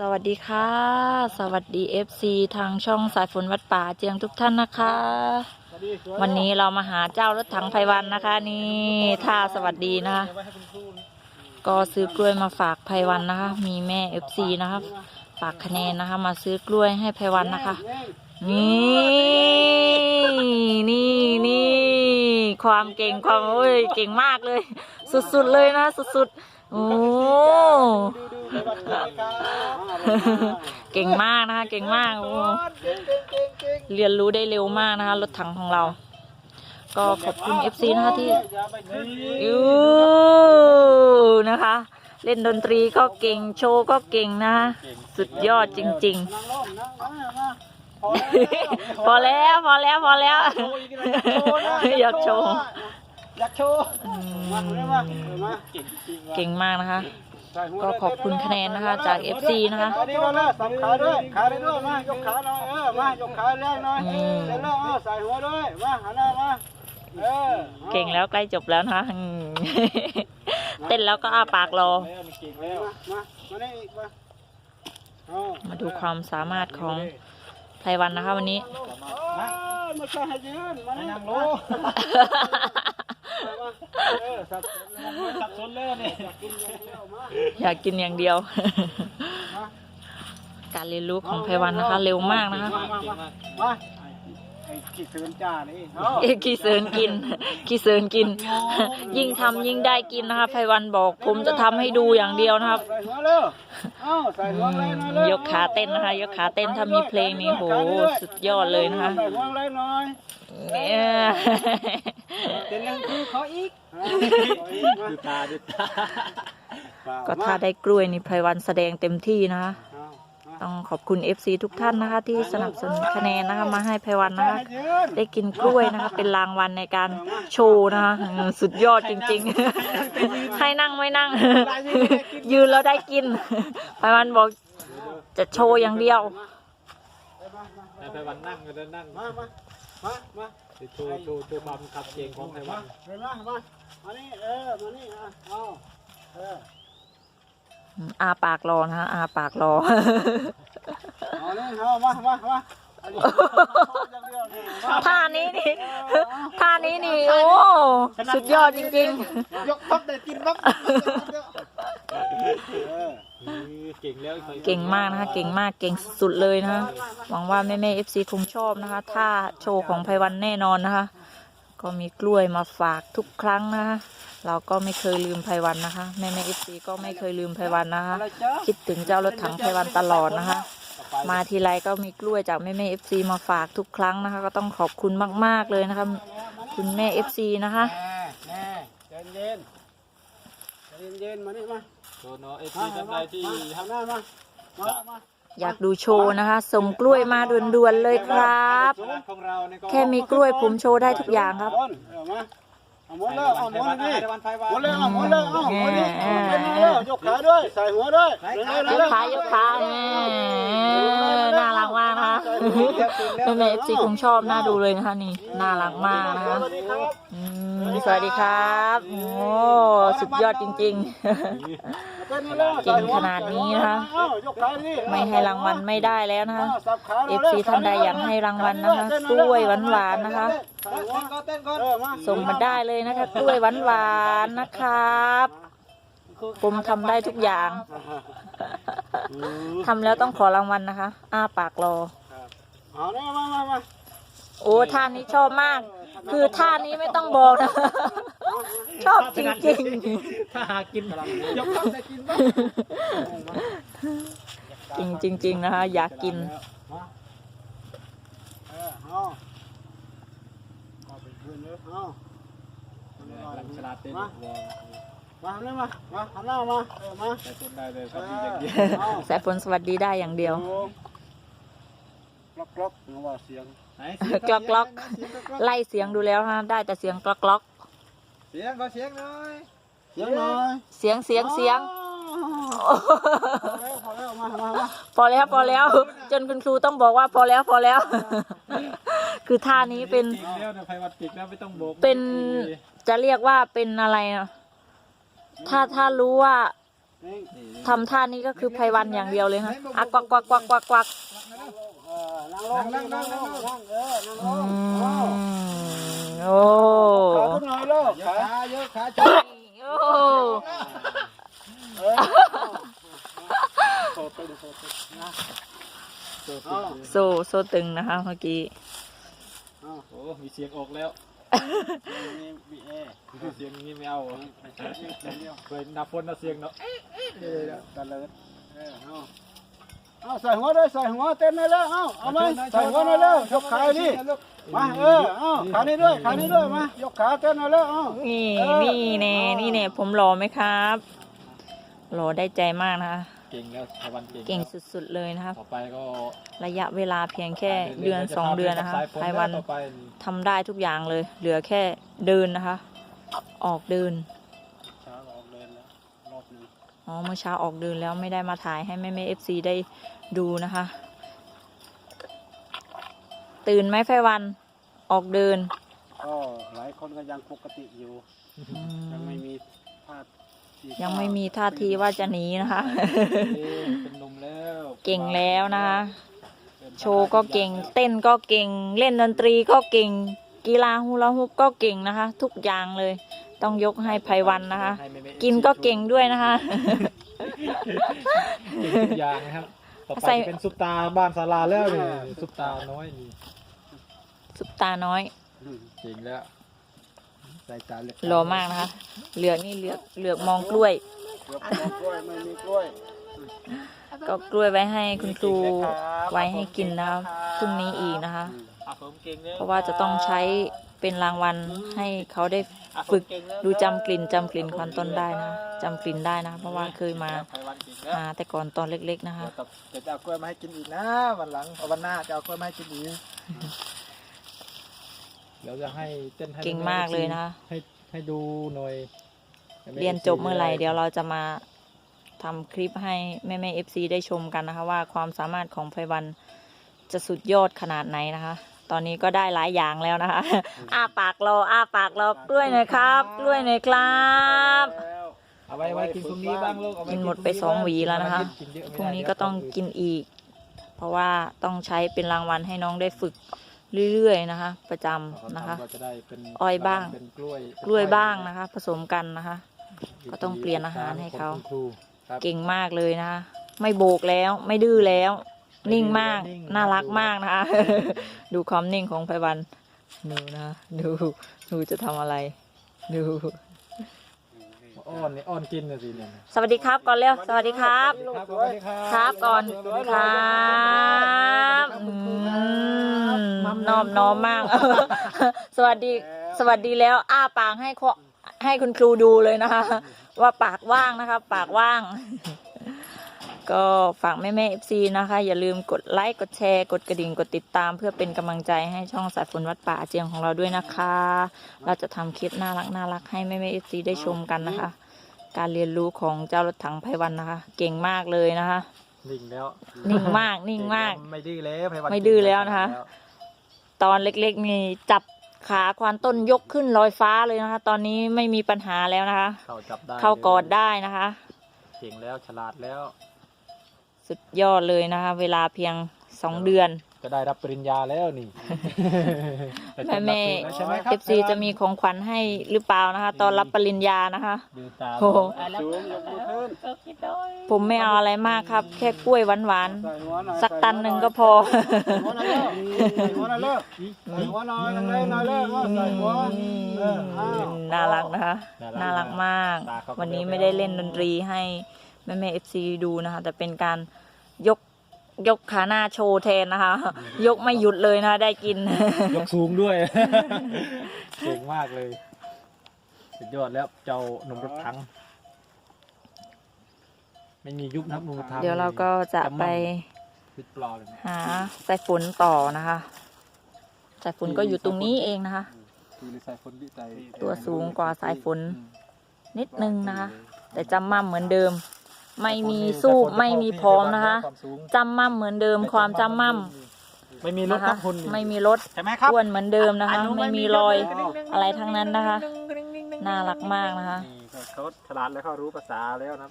สวัสดีค่ะ สวัสดี FC ทางช่องสายฝนวัดป่าเจียงทุกท่านนะคะ วันนี้เรามาหาเจ้ารถถังไพวันนะคะ นี่ท่าสวัสดีนะคะก็ซื้อกล้วยมาฝากไพวันนะคะ มีแม่ FC นะคะฝากคะแนนนะคะ มาซื้อกล้วยให้ไพวันนะคะ นี่นี่นี่ความเก่งความโอ้ยเก่งมากเลย สุดๆเลยนะ สุดๆโอ้ เก่งมากนะคะ เก่งมากโอ้เรียนรู้ได้เร็วมากนะคะ รถถังของเรา ก็ขอบคุณ FC นะคะที่ยูนะคะ เล่นดนตรีก็เก่งโชว์ก็เก่งนะคะสุดยอดจริงๆพอแล้วพอแล้วพอแล้วอยากโชว์ อยากโชว์อืมาดูได้มมาเก่งจริงเก่งมากนะคะ ก็ขอบคุณคะแนนนะคะจาก FC นะคะขาดีก็เลยสับขาด้วยขาได้ด้วยมายกขาหน่อยเออมายกขาแรงหน่อยอืมเสร็จแล้วเอาใส่หัวด้วยมาหันหน้ามาเออเก่งแล้วใกล้จบแล้วนะคะอืมเต้นแล้วก็อ้าปากรอเก่งแล้วมามานี่อีกมาเอามาดูความสามารถของไพวันนะคะวันนี้ เออมาใช่ให้ยืนมานี่นั่งลง เออสับสับสนเลยนี่กินอย่างเดียวมาอยากกินอย่างเดียว การเรียนรู้ของไพวันนะคะ เร็วมากนะคะ มามามา มาไอ้ขี้เสือนจ้านี่เอาเอ้ยขี้เสินกิน ขี้เสินกิน ยิ่งทำยิ่งได้กินนะคะไพวันบอก ผมจะทำให้ดูอย่างเดียวนะครับ ใส่หัวเร็วเอาใส่หัวแรงหน่อยเร็วยกขาเต้นนะคะยกขาเต้นถ้ามีเพลงนี้โหสุดยอดเลยนะคะ ใส่หัวแรงหน่อยเนี่ย เต้นยังคือเขาอีกดูตาดูตา ก็ถ้าได้กล้วยนี่ไพวันแสดงเต็มที่นะคะ ต้องขอบคุณ FC ทุกท่านนะคะ ที่สนับสนุนคะแนนนะคะมาให้ไพวันนะคะได้กินกล้วยนะคะ เป็นรางวัลในการโชว์นะคะอืมสุดยอดจริง ๆ ให้นั่งไม่นั่ง ยืนแล้วได้กินไพวันบอกจะโชว์อย่างเดียว ไพวันนั่งก็จะนั่งมามามามาโชว์โชว์โชว์ความขับเก่งของไพวันเดินมามามานี่ เออ มานี่อะเอาเออ อาปากรอนะคะอาปากรอเอานี่เอามามามาอันนี้อย่างเดียวนี่มาท่านี้นี่ท่านี้นี่โอ้สุดยอดจริงยกปั๊บได้กินปั๊บเออเก่งแล้วๆเก่งมากนะคะ เก่งมากเก่งสุดๆเลยนะคะหวังว่าแม่แม่เอฟซีคงชอบนะคะท่าโชว์ของไพวันแน่นอนนะคะ ก็มีกล้วยมาฝากทุกครั้งนะคะ เราก็ไม่เคยลืมไพวันนะคะแม่แม่เอฟซีก็ไม่เคยลืมไพวันนะคะอะไรจ๊ะคิดถึงเจ้ารถถังไพวันตลอดนะคะ มาทีไรก็มีกล้วยจากแม่แม่เอฟซีมาฝากทุกครั้งนะคะ ก็ต้องขอบคุณมาก ๆ เลยนะคะ คุณแม่เอฟซีนะคะแน่แน่ใจเย็นใจเย็นๆมานี่มาโชว์เนาะเอฟมาซีท่านใดที่ทำหน้ามามามาอยากดูโชว์นะคะ ส่งกล้วยมาด่วนๆเลยครับของเราเนี่ยก็แค่มีกล้วยผมโชว์ได้ทุกอย่างครับเอมาเอา หมดเลยเอาหมดเลยไพวันไพวันหมดเลยเอาหมดเลยเอาหมดเลยเอาเป็นมาเลยยกขาด้วย ใส่หัวด้วยเร็วๆยเร็กวๆขายกขาแหมน่ารักมาก นะคะแม่แม่เอฟซีคงชอบน่าดูเลยนะคะนี่น่ารักมากนะคะสวัสดีครับอืมสวัสดีครับโอ้สุดยอดจริงเป็นมาเลยเก่งขนาดนี้นะคะเอายกขาดิๆไม่ให้รางวัลไม่ได้แล้วนะคะาสับขาเอฟซีท่านใดอยากให้รางวัลนะคะกล้วยหวานๆนะคะใส่หัวเต้นก่อนเออมาส่งมาได้เลยนะคะกล้วยหวานๆนะครับผมทำได้ทุกอย่าง ทำแล้วต้องขอรางวัลนะคะ อ้าปากรอ เอาเนี่ยมามามาโอ้ท่านี้ชอบมาก คือท่านี้ไม่ต้องบอกนะ ชอบจริงถ้าหากินยกต้องได้กินบ้างๆจริงจริง ๆ นะคะ อยากกินมาเออเอาเอาไปคืนเลยเอาฉลาดเต้นมามาหันหน้ามามาหันหน้ามาเออมาแต่คนได้เลยครับดีอย่างเดียวเอาสายฝนสวัสดีได้อย่างเดียว กล็อกกล็อกนึกว่าเสียงกล็อกกล็อก ไล่เสียงดูแล้วนะได้แต่เสียงกล็อกกล็อกเสียงก็เสียงหน่อยเสียงหน่อยเสียงเสียงเสียงพอแล้วพอแล้วมามามาพอแล้วพอแล้ว จนคุณครูต้องบอกว่าพอแล้วพอแล้ว คือท่านี้เป็นเก่งแล้วนะไพวันเก่งแล้วไม่ต้องโบกเป็นจะเรียกว่าเป็นอะไรนะถ้าถ้ารู้ว่านิ่งนี่ทำท่านี้ก็คือไพวันอย่างเดียวเลยฮะอะกวักกวักกวักกวักกวักเออ นั่งลงนั่งนั่งนั่งนั่งเออนั่งลอืงมโอ้ขาขึ้นหน่อยลูกเยอะขาเยอะขาโอ้เออโซตึงโซตึงนะโอ้โซโซตึงนะคะเมื่อกี้เอาโหมีเสียงออกแล้วนี่บีเอเสียงนี้ไม่เอาเหรอไปใช้เสียงเดียวเคยนับฝนนะเสียงเนาะเออตะเลิดเออ เอาเอาใส่หัวเลยใส่หัวเต้นเลยแล้วเอาเอาไหมใส่หัวเลยแล้วยกขาดิมาเออเอาขานี้ด้วยขานี้ด้วยมายกขาเต้นเลยแล้วเอานี่เออนี่แน่นี่แน่ผมหล่อไหมครับหล่อได้ใจมากนะคะเก่งแล้วไพวันเก่งเก่งสุดๆเลยนะครับต่อไปก็ระยะเวลาเพียงแค่เดือนสองเดือนนะคะสายฝไพวันต่อไปทำได้ทุกอย่างเลย เหลือแค่เดินนะคะ ออกเดิน เช้าออกเดินแล้วร อบหนึงอ๋อเมื่อเช้าออกเดินแล้วไม่ได้มาถ่ายให้แม่แม่เอฟซีได้ดูนะคะ ตื่นไหมไฟวันออกเดิน ก็หลายคนก็ยังปกติอยู่อืยังมไม่มีท่าทียังไม่มีท่าทีว่าจะหนีนะคะ เอ้ยเป็นหนุ่มแล้วเก่งแล้วนะคะโชว์ก็เก่ง เต้นก็เก่ง เล่นดนตรีก็เก่ง กีฬาฮูลาฮุปก็เก่งนะคะ ทุกอย่างเลย ต้องยกให้ไพวันนะคะให้แม่ๆกินก็เก่งด้วยนะคะ เก่งทุกอย่างนะครับต่อไปใส่จะเป็นซุปตาบ้านศาลาแล้วนี่ซุปตาน้อยนี่สุปตาน้อยอืมเก่งแล้วใส่จานเล็กหล่อมากนะคะ เหลือกนี่เหลือกเหลือกมองกล้วยเดี๋ยวปอกกล้วยไม่มีกล้วยก็กล้วยไว้ให้คุณครูไว้ให้กินนะคะพรุ่งนี้อีกนะคะอืมอะผมเก่งแล้วเพราะว่าจะต้องใช้ เป็นรางวัลให้เขาได้ฝึกดูจำกลิ่นจำกลิ่นควันต้นได้นะจำกลิ่นได้นะ เพราะว่าเคยมาไพวันเก่งแล้วหาแต่ก่อนตอนเล็ก ๆ นะคะเดี๋ยวต่อเดี๋ยวจะเอากล้วยมาให้กินอีกนะวันหลังเอาวันหน้าจะเอากล้วยมาให้กินอีกเดี๋ยวจะให้เต้นให้เก่งมากเลยนะคะให้ให้ดูหน่อยเรียนจบเมื่อไหร่เดี๋ยวเราจะมาทำคลิปให้แม่แม่เอฟซีได้ชมกันนะคะ ว่าความสามารถของไพวันจะสุดยอดขนาดไหนนะคะ ตอนนี้ก็ได้หลายอย่างแล้วนะคะ อ้าปากรออ้าปากรอกล้วยหน่อยครับกล้วยหน่อยครับ เอาไว้ไว้กินพรุ่งนี้บ้างลูกเอาไว้กินหมดไปสองหวีแล้วนะคะกิเยอะไม่พรุ่งนี้ได้ก็ต้องกินอีก เพราะว่าต้องใช้เป็นรางวัลให้น้องได้ฝึกเรื่อยๆนะคะ ประจำนะคะก็จะได้เป็นอ้อยบ้าง เป็นกล้วยกล้วยบ้างนะคะ ผสมกันนะคะ ก็ต้องเปลี่ยนอาหารให้เขา ของคุณครูครับเก่งมากเลยนะคะ ไม่โบกแล้วไม่ดื้อแล้ว นิ่งมากนิ่งน่ารักมากนะคะ ดูความนิ่งของไพวันดูนะดูดูจะทำอะไร ดู อ้อนนี่อ้อนกินนะสิเนี่ยสวัสดีครับก่อนเร็วสวัสดีครับ ครับสวัสดีครับครับก่อนครับอืมนอบน้อมมาก สวัสดีสวัสดีแล้ว อ้าปากให้ขอให้คุณครูดูเลยนะคะ ว่าปากว่างนะคะ ปากว่าง ก็ฝากแม่แม่เอฟซีนะคะ อย่าลืมกดไลค์กดแชร์ กดกระดิ่งกดติดตาม เพื่อเป็นกำลังใจให้ช่องสายฝนวัดป่าอาเจียงของเราด้วยนะคะ เราจะทำคลิปน่ารักน่ารักให้แม่แม่เอฟซีได้ชมกันนะคะ การเรียนรู้ของเจ้ารถถังไพวันนะคะ เก่งมากเลยนะคะ นิ่งแล้วนิ่งมากนิ่งมาก ไม่ดื้อแล้วพวันไม่ดื้อแล้วนะคะ ตอนเล็กๆนี่จับขาควานต้นยกขึ้นลอยฟ้าเลยนะคะ ตอนนี้ไม่มีปัญหาแล้วนะคะ เข้าจับได้เข้ากอดได้นะคะ เก่งแล้วฉลาดแล้ว สุดยอดเลยนะคะ เวลาเพียงสองเดือนจะได้รับปริญญาแล้วนี่แม่แม่ใช่ไหมครัเอบฟซีจะมีของขวัญให้หรือเปล่านะคะ ตอนรับปริญญานะคะดูตาโอ้โหสูงยกมือขึ้นผมไม่เอาอะไรมากครับ แค่กล้วยหวานใส่หัวหน่อยๆสักตันหนึ่งก็พอใส่หัวหน่อยเลิกใส่หัวหน่อยเลิกใส่หัวหน่อยหน่อยหน่อยเลิกเอาใส่หัวเอออ้าวน่ารักนะคะ น่ารักมาก วันนี้ไม่ได้เล่นดนตรีให้ แม่แม่เอฟซีดูนะคะ แต่เป็นการยกยกขาหน้าโชว์แทนนะคะ ยกไม่หยุดเลยนะคะได้กิน ยกสูงด้วยเก่งมากเลย สุดยอดแล้วเจ้าหนุ่มรถถัง ไม่มียุบนับหนุ่มรถถังเดี๋ยวเราก็จะไปพิดปลอเลยนะหาสายฝนต่อนะคะสายฝนก็อยู่ตรงนี้เองนะคะ คือสายฝนวิจัยตัวสูงกว่าสายฝน นิดนึงนะคะ แต่จำมั่มเหมือนเดิม ไม่มีสู้ไม่มีพร้อมนะคะจำมั่มเหมือนเดิมความจำมั่มไม่มีรถนะครัคะบคุณไม่มีรถใช่ไหมครับอ้วนเหมือนเดิมนะคะ ไม่มีรอยอะไรทั้งนั้นนะคะ น่ารักมากนะคะนี่ก็เขาฉลาดแล้วเขารู้ภาษาแล้วนะ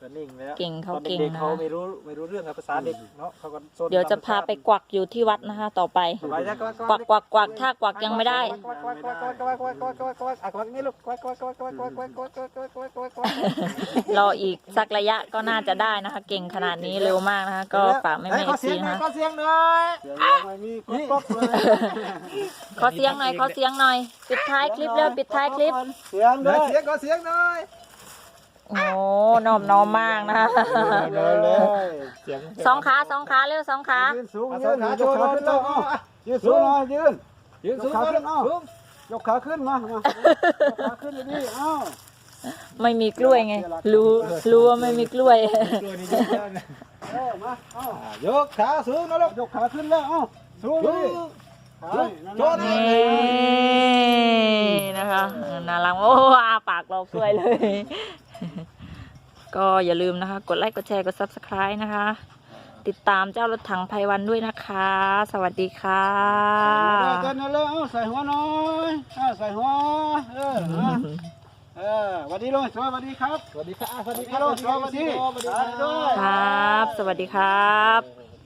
ก็นิ่งแล้วเก่งเขาตอนเก่งด็กๆนะ เขาไม่รู้ไม่รู้เรื่องภาษาเด็กเนาะเขาก็โซนเดี๋ยวจะพาไปกวักอยู่ที่วัดนะคะ ต่อไป ไปจ้ะกวักกวักกวักถ้ากวักยังไม่ได้กวักกวักกวักกวักกวักกวักกวักกวักกวักอะกวักนี่ลูกกวักกวักกวักกวักกวักกวักกวักกวักกวักกวักกวักกวัก รออีกสักระยะก็น่าจะได้นะคะ เก่งขนาดนี้เร็วมากนะคะ ก็ฝากแม่แม่ขอเสีซียงหน่อนะยขอเสียงหน่อยเสียงยังไม่มีกดก๊อกเลยขอเสียงหน่อยขอเสียงหน่อย ปิดท้ายคลิปเร็วปิดท้ายคลิป เสียงขด้อวยเสียงขอเสียงหน่อย โอ้นอบน้อมมากนะคะเลยเลยเสียงสองขาสองขาเร็วสองขายืนสูงเอายืสองนขาขาโชยกว์ขาโชขึ้นว์แล้วโชว์อะยืนสูงหน่อยยืนยืนสูงขาขึ้นเอาสูงยกขาขึ้นมามายกขาขึ้นอย่างนี้เอ้าไม่มีกล้วยไง รู้รู้ว่าไม่มีกล้วยตัวนี้ยืนแล้วนะเออมาเอ้าอะยกขาสูงนะลูกยกขาขึ้นแล้วเอ้าสูงสูนี่งขาโชว์หน่อยนี่นะคะน่ารักโอ้อาปากเรากล้วยเลย ก็อย่าลืมนะคะ กดไลค์กดแชร์กด subscribe นะคะ ติดตามเจ้ารถถังไพวันด้วยนะคะ สวัสดีค่ะเต้นนั่นเลยเอ้าใส่หัวหน่อยเอ้าใส่หัวเออมาเออสวัสดีลุงสวัสดีครับสวัสดีครับสวัสดีคฮัรัลบโหลสวัสดีสวัสดีครับครับสวัสดีครับครับ